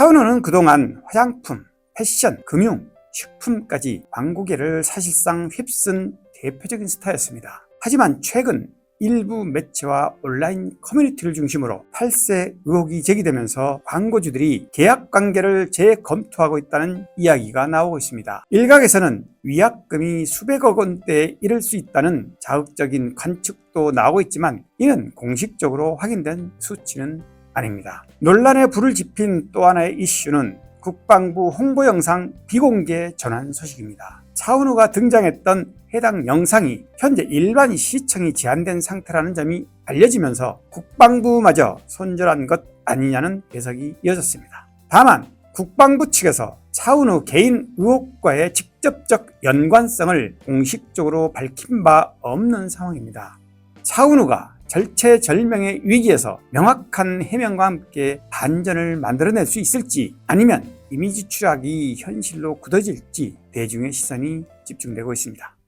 차은우는 그동안 화장품, 패션, 금융, 식품까지 광고계를 사실상 휩쓴 대표적인 스타였습니다. 하지만 최근 일부 매체와 온라인 커뮤니티를 중심으로 탈세 의혹이 제기되면서 광고주들이 계약 관계를 재검토하고 있다는 이야기가 나오고 있습니다. 일각에서는 위약금이 수백억 원대에 이를 수 있다는 자극적인 관측도 나오고 있지만 이는 공식적으로 확인된 수치는 아닙니다. 논란에 불을 지핀 또 하나의 이슈는 국방부 홍보 영상 비공개 전환 소식입니다. 차은우가 등장했던 해당 영상이 현재 일반 시청이 제한된 상태라는 점이 알려지면서 국방부마저 손절한 것 아니냐는 해석이 이어졌습니다. 다만 국방부 측에서 차은우 개인 의혹과의 직접적 연관성을 공식적으로 밝힌 바 없는 상황입니다. 차은우가 절체절명의 위기에서 명확한 해명과 함께 반전을 만들어낼 수 있을지 아니면 이미지 추락이 현실로 굳어질지 대중의 시선이 집중되고 있습니다.